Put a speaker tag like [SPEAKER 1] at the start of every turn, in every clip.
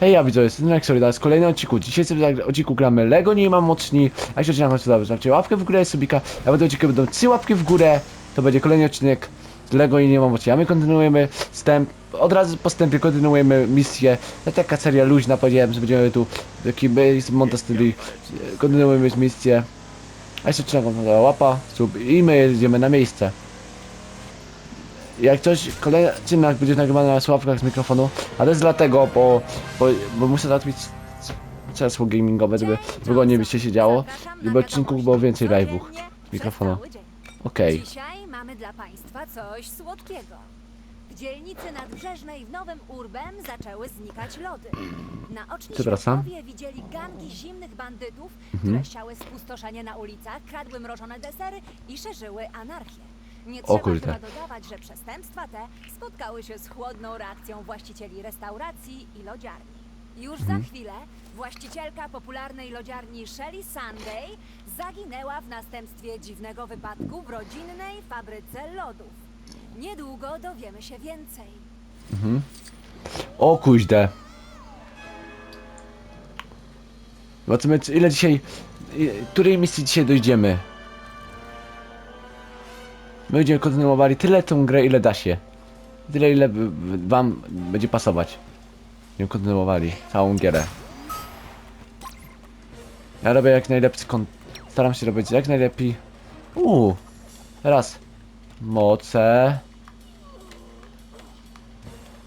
[SPEAKER 1] Hej, ja widzę, jestem to jest kolejny odcinku. Dzisiaj sobie w odcinku gramy Lego nie mam mocni. A jeśli odcinek to zostawcie łapkę w górę, subika. A będę odcinku będą trzy łapki w górę. To będzie kolejny odcinek z Lego i nie mam mocni. A my kontynuujemy wstęp. Od razu po wstępie kontynuujemy misję. To taka seria luźna, powiedziałem, że będziemy tu taki base montastyli. Kontynuujemy misję. A jeszcze odcinek wam łapa, sub i my jedziemy na miejsce. Jak coś, kolejny odcinek będzie nagrywany na sławkach z mikrofonu, a to jest dlatego, bo, bo, bo muszę załatwić krzesło gamingowe, żeby wygodnie by się działo, żeby odcinków było więcej live'ów z mikrofonu. Okej.
[SPEAKER 2] Dzisiaj mamy dla Państwa coś słodkiego. W dzielnicy nadbrzeżnej w Nowym Urbem zaczęły znikać lody. Naoczni
[SPEAKER 1] Przepraszam. Mhm.
[SPEAKER 2] świadkowie widzieli gangi zimnych bandytów, które siały spustoszenie na ulicach, kradły mrożone desery i szerzyły anarchię. Nie trzeba
[SPEAKER 1] kurde.
[SPEAKER 2] chyba dodawać, że przestępstwa te spotkały się z chłodną reakcją właścicieli restauracji i lodziarni. Już
[SPEAKER 1] Mhm.
[SPEAKER 2] za chwilę właścicielka popularnej lodziarni Shelly Sunday zaginęła w następstwie dziwnego wypadku w rodzinnej fabryce lodów. Niedługo dowiemy się więcej.
[SPEAKER 1] O kuźde. Zobaczymy, czy- ile dzisiaj, i- której misji dzisiaj dojdziemy. My będziemy kontynuowali tyle tą grę, ile da się. Tyle, ile wam będzie pasować. Będziemy kontynuowali całą gierę. Ja robię jak najlepszy kon... Staram się robić jak najlepiej. Uuu. Raz. Moce.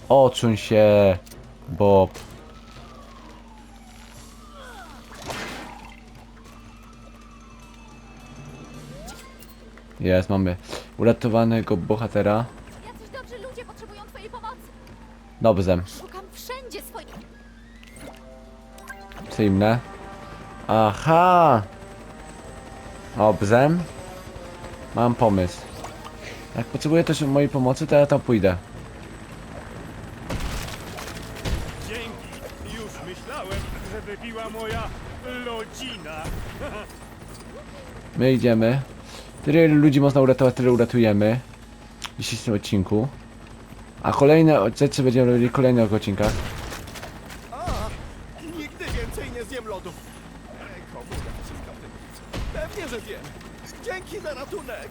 [SPEAKER 1] Odsuń się, Bob. Jest, mamy uratowanego bohatera.
[SPEAKER 3] Jacyś dobrzy ludzie potrzebują twojej pomocy.
[SPEAKER 1] Dobrze,
[SPEAKER 3] Szukam wszędzie swoich...
[SPEAKER 1] co inne? Aha! Dobrze. Mam pomysł. Jak potrzebuję też mojej pomocy, to ja tam pójdę.
[SPEAKER 4] Dzięki. Już myślałem, że wypiła moja lodzina.
[SPEAKER 1] My idziemy. Tyle ludzi można uratować, tyle uratujemy. W dzisiejszym odcinku. A kolejne rzeczy będziemy robili w kolejnych odcinkach.
[SPEAKER 5] Nigdy więcej nie zjem lodów. Ej, komu ja wciskam ten nic? Pewnie, że wiem. Dzięki za ratunek.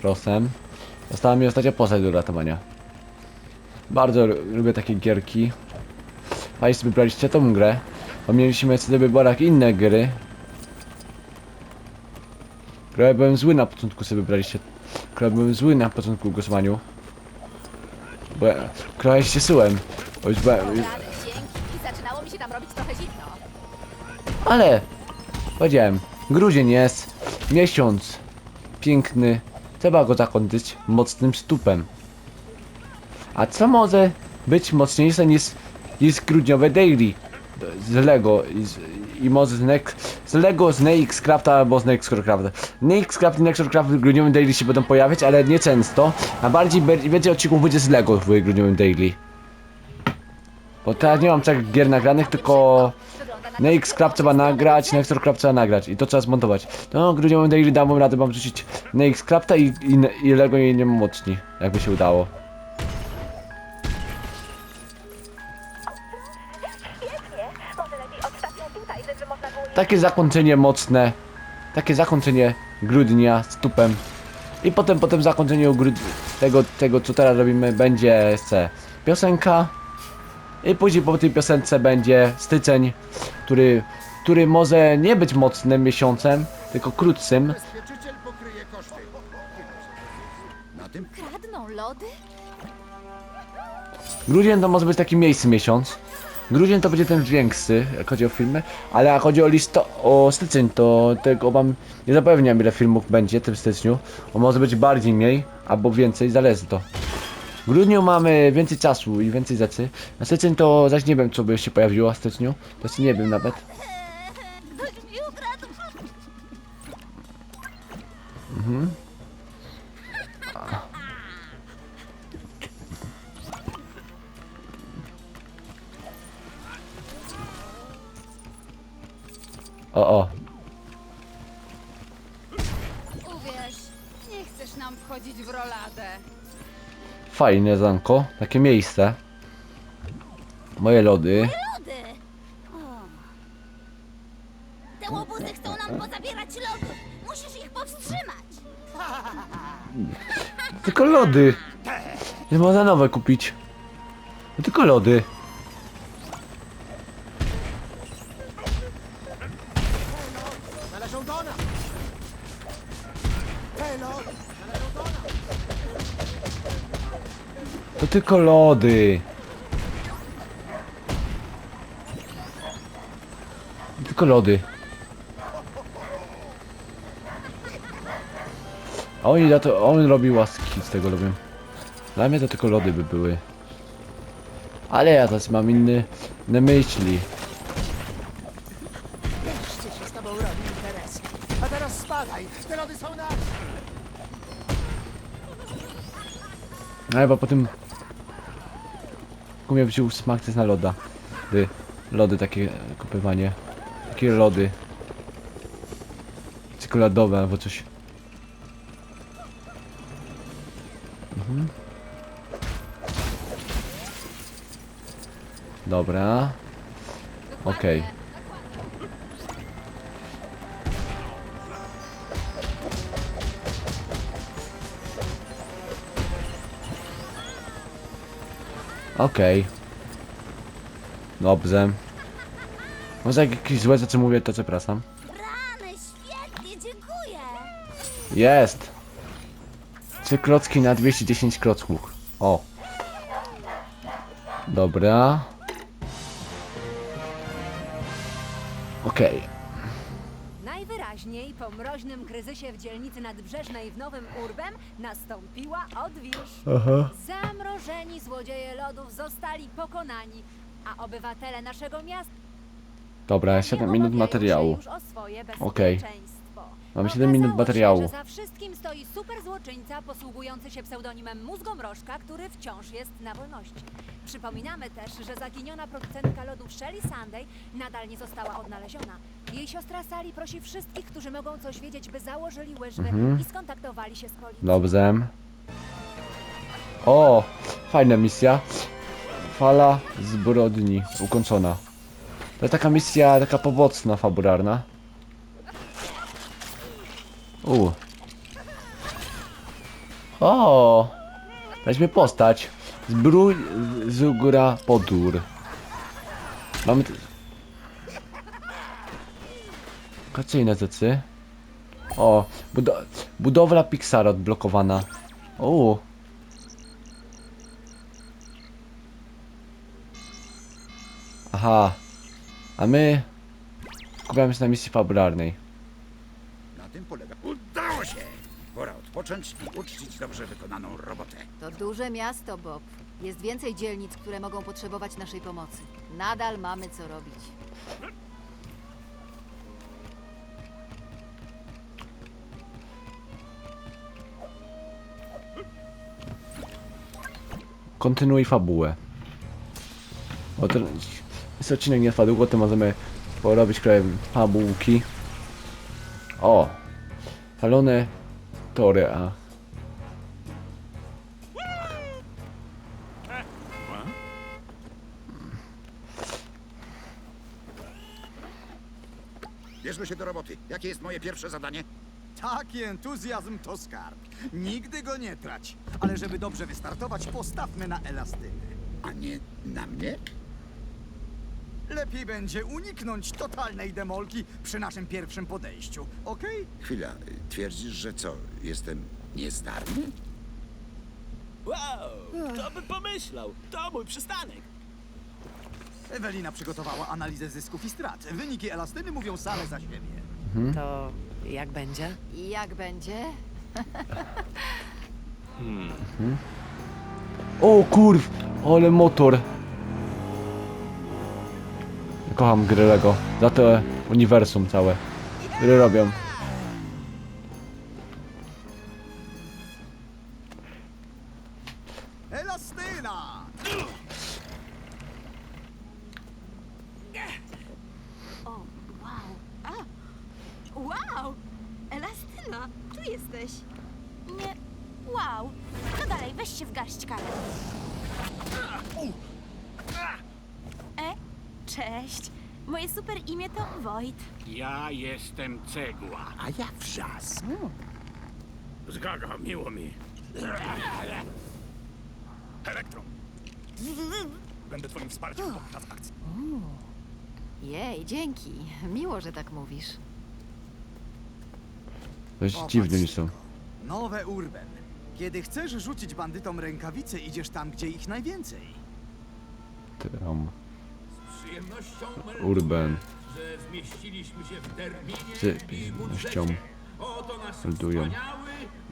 [SPEAKER 1] Prosem. Została mi ostatnia postać do uratowania. Bardzo lu- lubię takie gierki. A jeśli wybraliście tą grę, bo mieliśmy sobie wyborach inne gry. Które byłem zły na początku sobie wybraliście. Które byłem zły na początku głosowaniu. Bo ja, ja się syłem. Już byłem,
[SPEAKER 3] zaczynało mi się tam robić trochę zimno.
[SPEAKER 1] ale powiedziałem, grudzień jest, miesiąc piękny, trzeba go zakończyć mocnym stupem. A co może być mocniejsze niż, niż grudniowe daily z Lego z, i może z, Nex, z Lego, z Nexcrafta albo z Nexcrafta. Nexcraft i Nexcraft w grudniowym daily się będą pojawiać, ale nie często, a bardziej więcej odcinków będzie z Lego w grudniowym daily. Bo teraz nie mam tak gier nagranych, tylko
[SPEAKER 3] na
[SPEAKER 1] trzeba nagrać, na trzeba nagrać i to trzeba zmontować. No, grudniowym daily dam radę, mam rzucić na i, i, i Lego nie, nie mocni, jakby się udało. Takie zakończenie mocne, takie zakończenie grudnia z tupem. I potem, potem zakończenie grud... tego, tego, co teraz robimy, będzie se piosenka. I później po tej piosence będzie styczeń, który, który może nie być mocnym miesiącem, tylko krótszym.
[SPEAKER 5] Tym
[SPEAKER 3] Kradną lody?
[SPEAKER 1] Grudzień to może być taki miejscy miesiąc. Grudzień to będzie ten większy, jak chodzi o filmy, ale jak chodzi o listo, o styczeń, to tego wam nie zapewniam ile filmów będzie w tym styczniu. On może być bardziej mniej, albo więcej, zależy to. W grudniu mamy więcej czasu i więcej rzeczy. Na styczeń to zaś nie wiem co by się pojawiło w styczniu. To jeszcze nie wiem nawet.
[SPEAKER 3] Ktoś
[SPEAKER 1] O, o.
[SPEAKER 3] Uwierz, nie chcesz nam wchodzić w roladę.
[SPEAKER 1] Fajne zanko. Takie miejsce. Moje lody.
[SPEAKER 3] Lody!
[SPEAKER 1] O. Te łobuzy chcą nam pozabierać lody. Musisz ich powstrzymać. Tylko lody.
[SPEAKER 5] Nie można nowe kupić. Tylko lody.
[SPEAKER 1] To tylko lody. Tylko lody. A Oni za to, on robi łaski z tego lubię. Dla mnie to tylko lody by były. Ale ja teraz mam inny, inne myśli. No chyba po tym... Kumie wziął smak też na loda. Dy. Lody takie e, kupywanie. Takie lody. Czekoladowe albo coś. Mhm. Dobra. Okej. Okej. Dobrze. Może jak jakieś złe rzeczy mówię, to przepraszam.
[SPEAKER 3] Rany, świetnie, dziękuję.
[SPEAKER 1] Jest! Trzy klocki na 210 klocków. O. Dobra. Okej.
[SPEAKER 2] Najwyraźniej po mroźnym kryzysie w dzielnicy nadbrzeżnej w Nowym Urbem nastąpiła odwilż.
[SPEAKER 1] Aha.
[SPEAKER 2] Zamrożeni złodzieje lodów zostali pokonani, a obywatele naszego miasta
[SPEAKER 1] Dobra, 7 minut
[SPEAKER 2] obawiają
[SPEAKER 1] materiału.
[SPEAKER 2] się już o swoje
[SPEAKER 1] Okej.
[SPEAKER 2] bezpieczeństwo.
[SPEAKER 1] Mamy 7 minut
[SPEAKER 2] Okazało
[SPEAKER 1] materiału.
[SPEAKER 2] Się, że za wszystkim stoi super złoczyńca posługujący się pseudonimem Mózgomrożka, który wciąż jest na wolności. Przypominamy też, że zaginiona producentka lodów Shelly Sunday nadal nie została odnaleziona. Jej siostra Sally prosi wszystkich, którzy mogą coś wiedzieć, by założyli łyżwy
[SPEAKER 1] Mhm.
[SPEAKER 2] i skontaktowali się z policją.
[SPEAKER 1] Dobrze. O! Fajna misja. Fala zbrodni ukończona. To jest taka misja, taka powocna, fabularna. U. O! Weźmy postać. Zbrój z góra podór. Mamy... Kacyjne rzeczy. O, budo budowla Pixara odblokowana. O. Aha. A my skupiamy się na misji fabularnej.
[SPEAKER 6] Na tym polega. Udało się! Pora odpocząć i uczcić dobrze wykonaną robotę.
[SPEAKER 7] To duże miasto, Bob. Jest więcej dzielnic, które mogą potrzebować naszej pomocy. Nadal mamy co robić.
[SPEAKER 1] Kontynuuj fabułę. Bo ten jest odcinek nie trwa długo, to możemy porobić krajem fabułki. O! Falone tory, a
[SPEAKER 6] Bierzmy się do roboty. Jakie jest moje pierwsze zadanie?
[SPEAKER 5] Taki entuzjazm to skarb. Nigdy go nie trać. Ale żeby dobrze wystartować, postawmy na elastyny.
[SPEAKER 6] A nie na mnie?
[SPEAKER 5] Lepiej będzie uniknąć totalnej demolki przy naszym pierwszym podejściu, okej?
[SPEAKER 6] Chwila, twierdzisz, że co? Jestem niezdarny?
[SPEAKER 8] Wow, kto by pomyślał? To mój przystanek.
[SPEAKER 5] Ewelina przygotowała analizę zysków i strat. Wyniki elastyny mówią same za siebie.
[SPEAKER 9] To jak będzie?
[SPEAKER 7] I jak będzie?
[SPEAKER 1] O kurw! Ale motor! Kocham gry Lego. Za to uniwersum całe. Gry robią.
[SPEAKER 5] Elastyna!
[SPEAKER 3] O, wow. A, wow! Elastyna, tu jesteś. Nie, wow. No dalej, weź się w garść, Karol. E, cześć. Moje super imię to Wojt.
[SPEAKER 4] Ja jestem cegła.
[SPEAKER 6] A ja wrzask.
[SPEAKER 4] Zgaga, miło mi. Elektron! Będę twoim wsparciem podczas akcji.
[SPEAKER 7] Jej, dzięki. Miło, że tak mówisz.
[SPEAKER 1] Dość oni są.
[SPEAKER 10] Nowe Urban. Kiedy chcesz rzucić bandytom rękawice, idziesz tam, gdzie ich najwięcej.
[SPEAKER 1] Tram.
[SPEAKER 11] Przyjemnością
[SPEAKER 1] Urban.
[SPEAKER 11] że zmieściliśmy się w terminie
[SPEAKER 1] Z
[SPEAKER 11] i
[SPEAKER 1] przyjemnością.
[SPEAKER 11] budżecie. Oto nasz
[SPEAKER 1] Meldują.
[SPEAKER 11] wspaniały,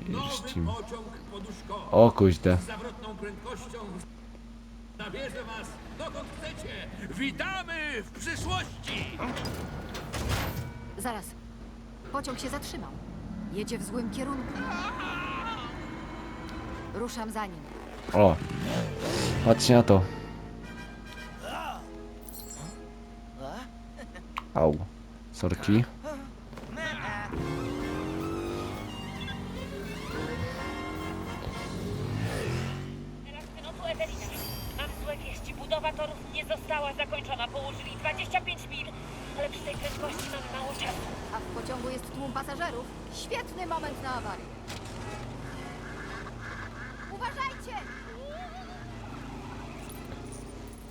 [SPEAKER 11] nowy
[SPEAKER 1] Jeździm.
[SPEAKER 11] pociąg poduszkowy.
[SPEAKER 1] O kuźde.
[SPEAKER 11] Z zawrotną prędkością zabierze was dokąd chcecie. Witamy w przyszłości!
[SPEAKER 7] Zaraz. Pociąg się zatrzymał. Jedzie w złym kierunku. Ruszam za nim.
[SPEAKER 1] O. Patrzcie na to.
[SPEAKER 7] Awarię. Uważajcie!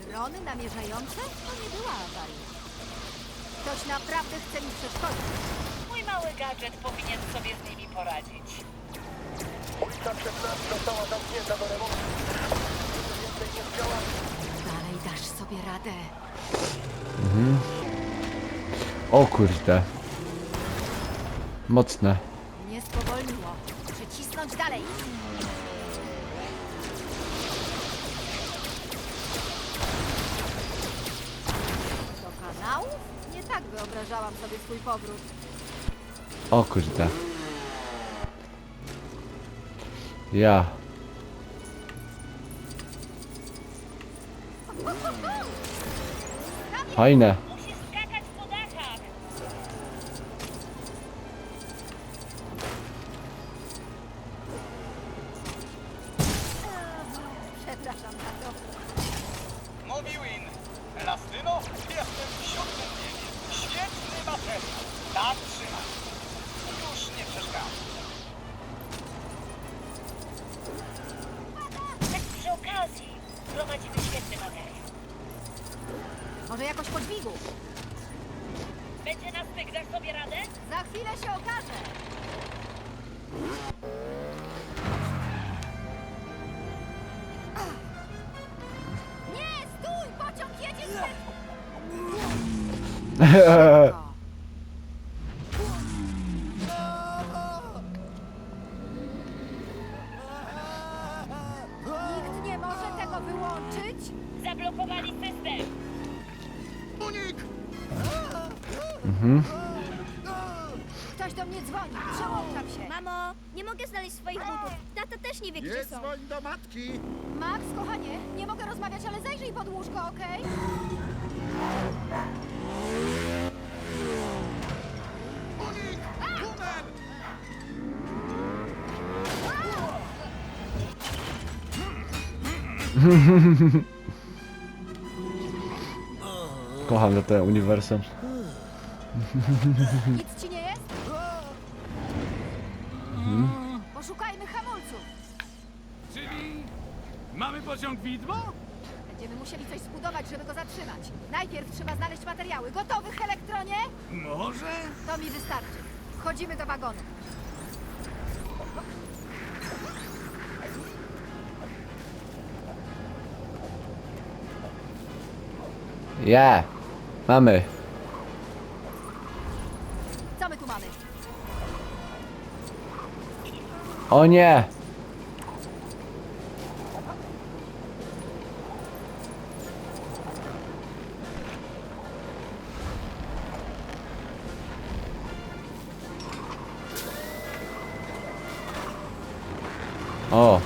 [SPEAKER 7] Drony namierzające? To nie była awaria. Ktoś naprawdę chce mi przeszkodzić.
[SPEAKER 12] Mój mały gadżet powinien sobie z nimi poradzić.
[SPEAKER 7] Dalej dasz sobie radę.
[SPEAKER 1] O kurde. Mocne.
[SPEAKER 7] Nie spowolniło. Przycisnąć dalej. Do kanałów? Tak wyobrażałam sobie swój powrót.
[SPEAKER 1] O kurde. Ja. Fajne.
[SPEAKER 7] uh,
[SPEAKER 1] Kocham te uniwersum.
[SPEAKER 7] Nic ci nie jest? Poszukajmy hamulców.
[SPEAKER 4] Czyli mamy pociąg widmo?
[SPEAKER 7] Będziemy musieli coś zbudować, żeby go zatrzymać. Najpierw trzeba znaleźć materiały. Gotowych, Elektronie?
[SPEAKER 4] Może?
[SPEAKER 7] To mi wystarczy. Wchodzimy do wagonu.
[SPEAKER 1] Ja. Mamy.
[SPEAKER 7] Co my tu mamy?
[SPEAKER 1] O nie. O.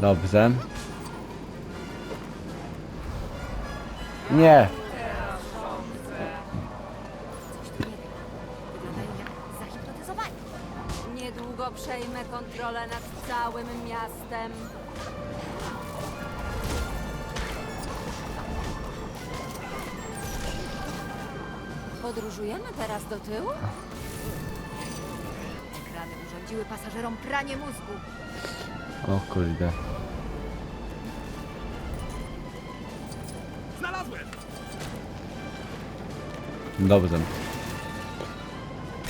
[SPEAKER 1] Dobrze. Nie.
[SPEAKER 7] Zahipnotyzowani.
[SPEAKER 2] Niedługo przejmę kontrolę nad całym miastem. Podróżujemy teraz do tyłu?
[SPEAKER 7] Ekrany urządziły pasażerom pranie mózgu.
[SPEAKER 1] O kurde. Dobrze.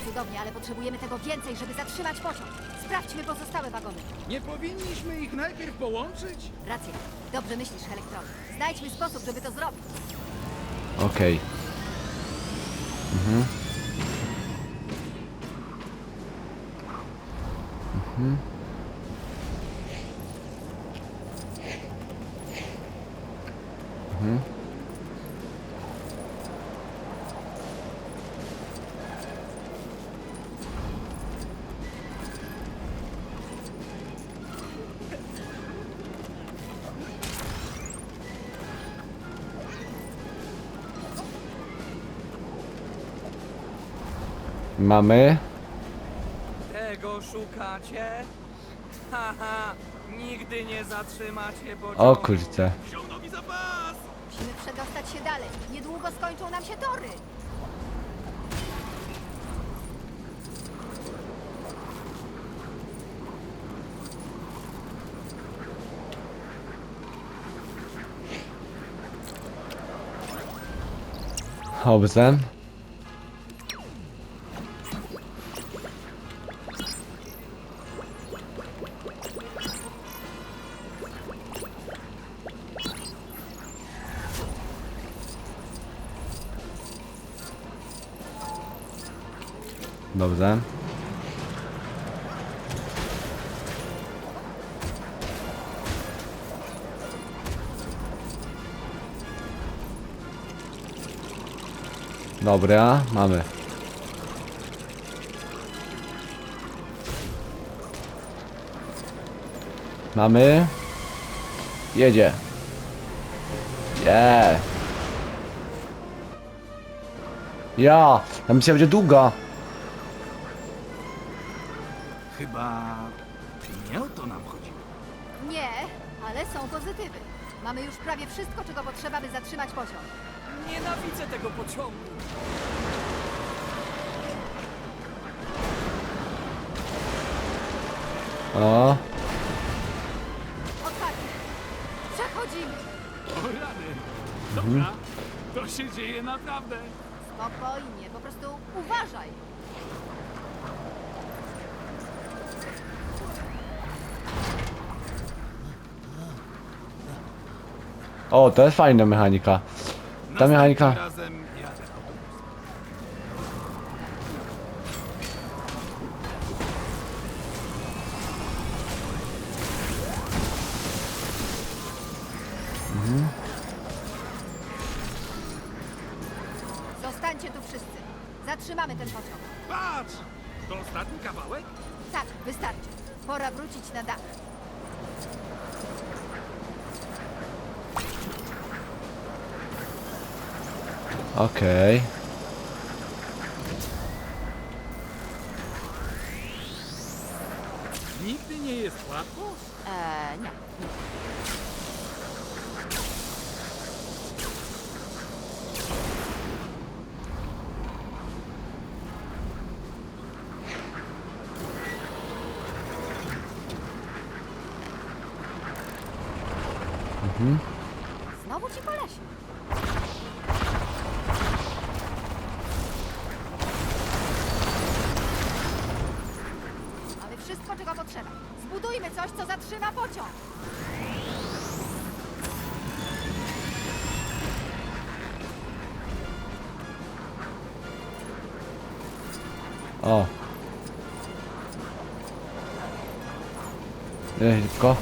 [SPEAKER 7] Cudownie, ale potrzebujemy tego więcej, żeby zatrzymać pociąg. Sprawdźmy pozostałe wagony.
[SPEAKER 13] Nie powinniśmy ich najpierw połączyć?
[SPEAKER 7] Racja. Dobrze myślisz, Elektron. Znajdźmy sposób, żeby to zrobić.
[SPEAKER 1] Okej. Mhm. Mhm. Mamy.
[SPEAKER 14] Tego szukacie? Haha, nigdy nie zatrzymacie pociągu.
[SPEAKER 1] O kurczę.
[SPEAKER 4] Ściągnął mi zapas!
[SPEAKER 7] Musimy przedostać się dalej. Niedługo skończą nam się tory.
[SPEAKER 1] Dobrze. Dobrze. Dobra, mamy. Mamy. Jedzie. Yeah. Ja, ta misja będzie długa.
[SPEAKER 4] Chyba nie o to nam chodziło.
[SPEAKER 7] Nie, ale są pozytywy. Mamy już prawie wszystko, czego potrzeba, by zatrzymać pociąg.
[SPEAKER 14] Nienawidzę tego pociągu.
[SPEAKER 1] O,
[SPEAKER 7] Otwarcie. Przechodzimy.
[SPEAKER 4] O rany! Dobra, to się dzieje naprawdę.
[SPEAKER 7] Spokojnie, po prostu uważaj.
[SPEAKER 1] O, to jest fajna mechanika. Ta mechanika.
[SPEAKER 4] Następnym razem jadę autobusem.
[SPEAKER 7] Zostańcie tu wszyscy. Zatrzymamy ten pociąg.
[SPEAKER 4] Patrz! To ostatni kawałek?
[SPEAKER 7] Tak, wystarczy. Pora wrócić na dach.
[SPEAKER 1] Okej.
[SPEAKER 4] Nigdy nie jest łatwo?
[SPEAKER 7] Eee, nie.
[SPEAKER 1] Mhm.
[SPEAKER 7] Znowu ci. Mamy zatrzyma pociąg.
[SPEAKER 1] O. Nie, szybko.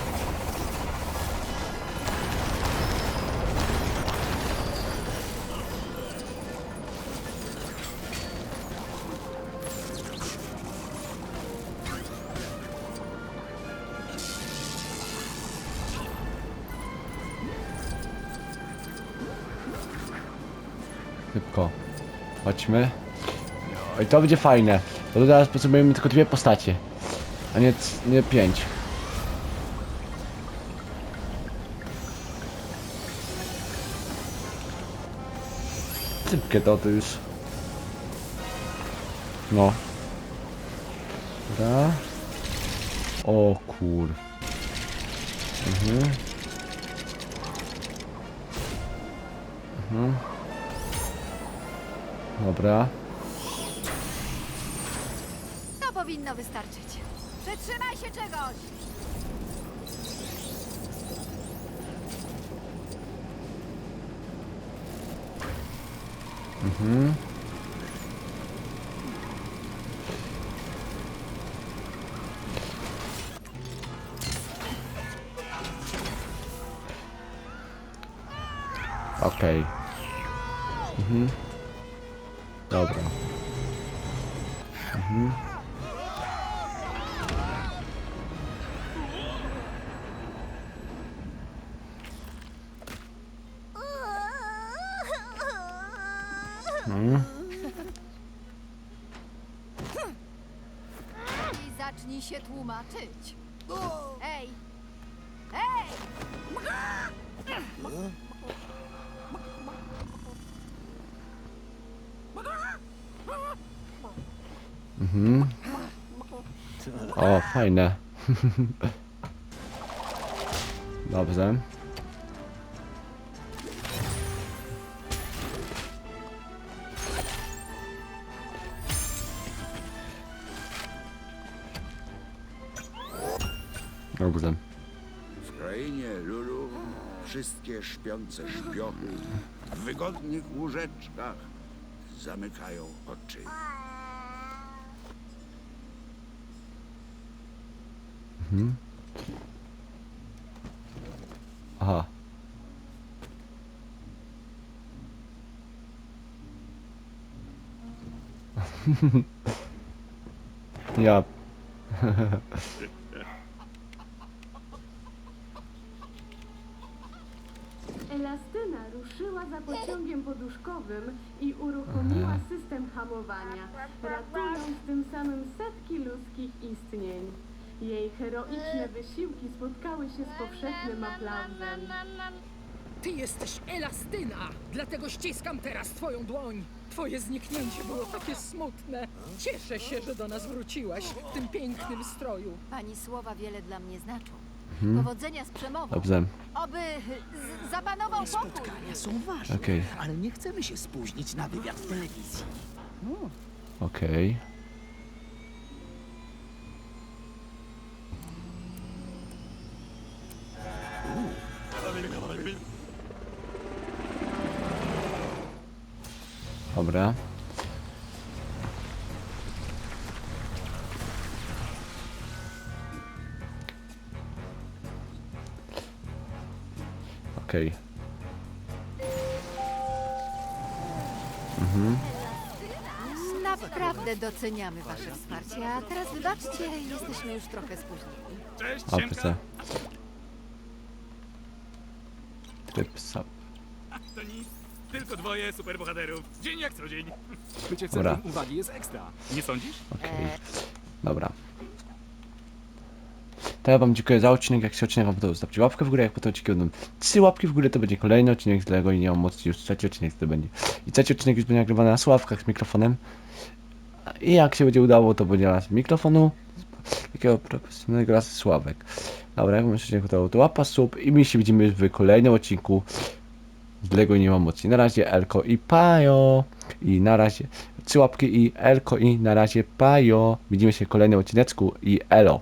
[SPEAKER 1] Szybko. Chodźmy. O, I to będzie fajne. Bo teraz potrzebujemy tylko dwie postacie. A nie, nie pięć. Szybkie to to już. No. Dobra. O kur... Mhm. Mhm. Dobra.
[SPEAKER 7] To powinno wystarczyć. Przytrzymaj się czegoś!
[SPEAKER 1] Mhm.
[SPEAKER 7] Się tłumaczyć. Ej! Ej!
[SPEAKER 1] Mhm. O, fajne. Dobrze.
[SPEAKER 6] W krainie Lulu wszystkie śpiące szpiochy w wygodnych łóżeczkach zamykają oczy.
[SPEAKER 1] Mhm. Aha. ja.
[SPEAKER 15] Elastyna ruszyła za pociągiem poduszkowym i uruchomiła system hamowania, ratując tym samym setki ludzkich istnień. Jej heroiczne wysiłki spotkały się z powszechnym aplauzem.
[SPEAKER 16] Ty jesteś Elastyna, dlatego ściskam teraz twoją dłoń. Twoje zniknięcie było takie smutne. Cieszę się, że do nas wróciłaś w tym pięknym stroju.
[SPEAKER 7] Pani słowa wiele dla mnie znaczą.
[SPEAKER 1] Mhm.
[SPEAKER 7] Powodzenia z przemową.
[SPEAKER 1] Dobrze.
[SPEAKER 7] Oby z- zapanował pokój.
[SPEAKER 10] Spotkania są ważne,
[SPEAKER 1] Okej.
[SPEAKER 10] ale nie chcemy się spóźnić na wywiad w telewizji.
[SPEAKER 1] Okej. Dobra. Okej. Mhm.
[SPEAKER 7] Naprawdę doceniamy wasze wsparcie, a teraz wybaczcie, jesteśmy już trochę spóźnieni.
[SPEAKER 8] Cześć, Siemka.
[SPEAKER 1] Tryb sub.
[SPEAKER 8] To nic. Tylko dwoje superbohaterów. Dzień jak co dzień.
[SPEAKER 4] Bycie
[SPEAKER 1] Dobra.
[SPEAKER 4] centrum uwagi jest ekstra.
[SPEAKER 8] Nie sądzisz?
[SPEAKER 1] Okej. Dobra. To ja wam dziękuję za odcinek. Jak się odcinek wam podobał, zostawcie łapkę w górę. Jak potem odcinki będą trzy łapki w górę, to będzie kolejny odcinek z Lego i nie mam mocy już trzeci odcinek to będzie. I trzeci odcinek już będzie nagrywany na sławkach z mikrofonem. I jak się będzie udało, to będzie raz mikrofonu takiego profesjonalnego raz sławek. Dobra, jak wam się podobał, to łapa sub i my się widzimy w kolejnym odcinku z Lego i nie mam mocy. Na razie Elko i Pajo. I na razie trzy łapki i Elko i na razie Pajo. Widzimy się w kolejnym odcineczku i Elo.